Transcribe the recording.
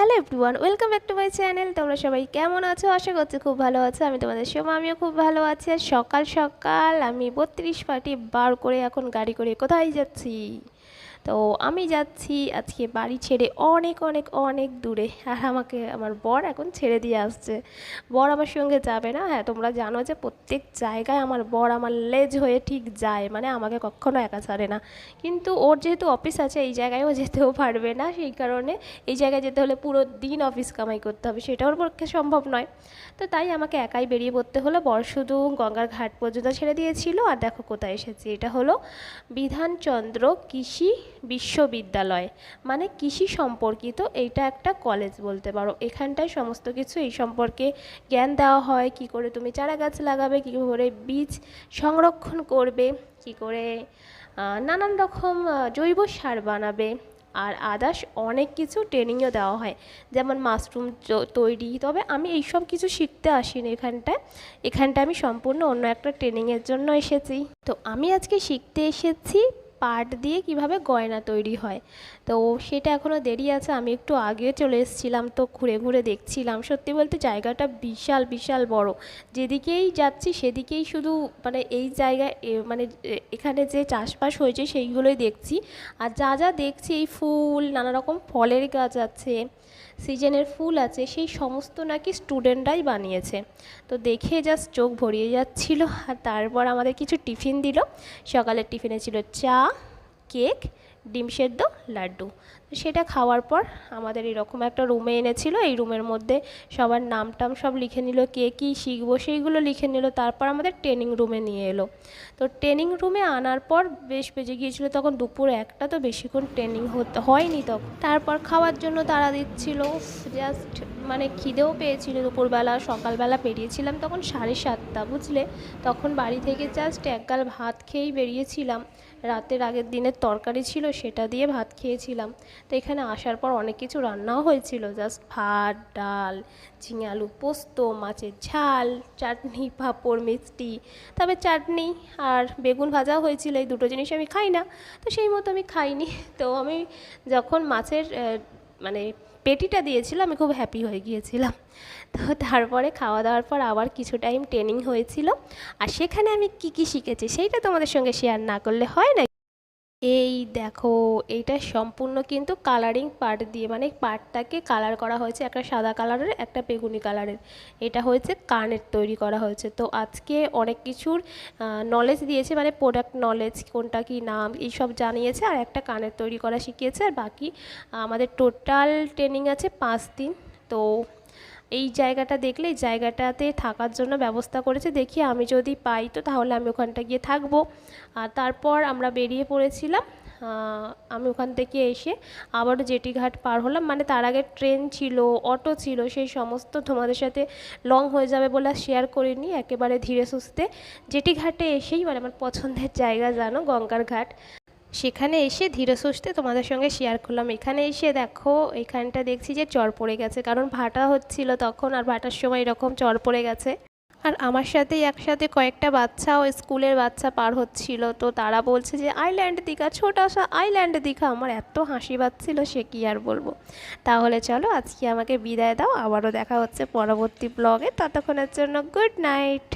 Hello everyone, welcome back to my channel. তোমরা সবাই কেমন আছো? আশা করছি খুব ভালো আছো। আমি তোমাদের সময় আমিও খুব ভালো আছি। আর সকাল সকাল আমি বত্রিশ পার্টি বার করে এখন গাড়ি করে কোথায় যাচ্ছি? তো আমি যাচ্ছি আজকে বাড়ি ছেড়ে অনেক অনেক অনেক দূরে। আর আমাকে আমার বর এখন ছেড়ে দিয়ে আসছে। বর আমার সঙ্গে যাবে না। হ্যাঁ তোমরা জানো যে প্রত্যেক জায়গায় আমার বর আমার লেজ হয়ে ঠিক যায়। মানে আমাকে কখনো একা ছাড়ে না। কিন্তু ওর যেহেতু অফিস আছে, এই জায়গায়ও যেতেও পারবে না। সেই কারণে এই জায়গায় যেতে হলে পুরো দিন অফিস কামাই করতে হবে। সেটা ওর পক্ষে সম্ভব নয়। তো তাই আমাকে একাই বেরিয়ে পড়তে হলো। বর শুধু গঙ্গার ঘাট পর্যন্ত ছেড়ে দিয়েছিল। আর দেখো কোথায় এসেছি। এটা হলো বিধানচন্দ্র কৃষি বিশ্ববিদ্যালয়। মানে কৃষি সম্পর্কিত এইটা একটা কলেজ বলতে পারো। এখানটায় সমস্ত কিছু এই সম্পর্কে জ্ঞান দেওয়া হয়, কি করে তুমি চারা গাছ লাগাবে, কী করে বীজ সংরক্ষণ করবে, কি করে নানান রকম জৈব সার বানাবে। আর আদার্স অনেক কিছু ট্রেনিংও দেওয়া হয়। যেমন মাশরুম তৈরি, তবে আমি এইসব কিছু শিখতে আসিনি এখানটায়। এখানটা আমি সম্পূর্ণ অন্য একটা ট্রেনিংয়ের জন্য এসেছি। তো আমি আজকে শিখতে এসেছি পাট দিয়ে কীভাবে গয়না তৈরি হয়। তো সেটা এখনও দেরি আছে, আমি একটু আগে চলে এসেছিলাম তো ঘুরে ঘুরে দেখছিলাম। সত্যি বলতে জায়গাটা বিশাল বিশাল বড়। যেদিকেই যাচ্ছি সেদিকেই শুধু মানে এই জায়গায় মানে এখানে যে চাষবাস হয়েছে সেইগুলোই দেখছি। আর যা যা দেখছি এই ফুল নানা রকম ফলের গাছ আছে সিজনের ফুল আছে, সেই সমস্ত নাকি স্টুডেন্টরাই বানিয়েছে। তো দেখে জাস্ট চোখ ভরিয়ে যাচ্ছিল, আর তারপর আমাদের কিছু টিফিন দিল। সকালের টিফিনে ছিল চা, কেক, ডিম সেদ্ধ, লাড্ডু। সেটা খাওয়ার পর আমাদের এরকম একটা রুমে এনেছিল। এই রুমের মধ্যে সবার নাম টাম সব লিখে নিল, কে কী শিখব সেইগুলো লিখে নিল। তারপর আমাদের ট্রেনিং রুমে নিয়ে এলো। তো ট্রেনিং রুমে আনার পর বেশ বেজে গিয়েছিল, তখন দুপুর একটা তো বেশিক্ষণ ট্রেনিং হতে, হয়নি তখন। তারপর খাওয়ার জন্য তারা দিচ্ছিল জাস্ট মানে খিদেও পেয়েছিল। দুপুরবেলা, সকালবেলা বেরিয়েছিলাম তখন সাড়ে সাতটা, বুঝলে? তখন বাড়ি থেকে জাস্ট একগাল ভাত খেয়েই বেরিয়েছিলাম। রাতের আগের দিনের তরকারি ছিল, সেটা দিয়ে ভাত খেয়েছিলাম। তো এখানে আসার পর অনেক কিছু রান্নাও হয়েছিল। জাস্ট ভাত, ডাল ঝিঙে আলু পোস্ত, মাছের ঝাল, চাটনি, পাঁপড়, মিষ্টি, তবে চাটনি আর বেগুন ভাজাও হয়েছিল। এই দুটো জিনিস আমি খাই না, তো সেই মতো আমি খাইনি। তো আমি যখন মাছের মানে পেটিটা দিয়েছিল আমি খুব হ্যাপি হয়ে গিয়েছিলাম। তো তারপরে খাওয়া দাওয়ার পর আবার কিছু টাইম ট্রেনিং হয়েছিল। আর সেখানে আমি কি কি শিখেছি, সেইটা তোমাদের সঙ্গে শেয়ার না করলে হয় না এই দেখো এইটা সম্পূর্ণ কিন্তু কালারিং পাট দিয়ে মানে পাটটাকে কালার করা হয়েছে একটা সাদা কালারের একটা বেগুনি কালারের এটা হয়েছে কানের তৈরি করা হয়েছে। তো আজকে অনেক কিছুর নলেজ দিয়েছে মানে প্রোডাক্ট নলেজ কোনটা কি নাম, এইসব জানিয়েছে আর একটা কানের তৈরি করা শিখিয়েছে। আর বাকি আমাদের টোটাল ট্রেনিং আছে পাঁচ দিন। তো এই জায়গাটা দেখলে এই জায়গাটাতে থাকার জন্য ব্যবস্থা করেছে। দেখি আমি যদি পাই তো তাহলে আমি ওখানটা গিয়ে থাকব। আর তারপর আমরা বেরিয়ে পড়েছিলাম আমি ওখান থেকে এসে আবারও জেটি ঘাট পার হলাম। মানে তার আগে ট্রেন ছিল, অটো ছিল, সেই সমস্ত তোমাদের সাথে লং হয়ে যাবে বলে শেয়ার করিনি। একেবারে ধীরে সুস্থে জেটি ঘাটে এসেই মানে আমার পছন্দের জায়গা জানো, গঙ্গার ঘাট। সেখানে এসে ধীরে সুস্থে তোমাদের সঙ্গে শেয়ার করলাম। এখানে এসে দেখো, এখানটা দেখছি যে চর পড়ে গেছে, কারণ ভাটা হচ্ছিল তখন আর ভাটার সময় এরকম চর পড়ে গেছে। আর আমার সাথেই একসাথে কয়েকটা বাচ্চাও স্কুলের বাচ্চা পার হচ্ছিল, তো তারা বলছে যে আইল্যান্ড দীঘা, ছোটা সা আইল্যান্ড দীঘা। আমার এত হাসি পাচ্ছিল, সে কি আর বলব? তাহলে চলো, আজকে আমাকে বিদায় দাও, আবারও দেখা হচ্ছে পরবর্তী ব্লগে ততক্ষণের জন্য গুড নাইট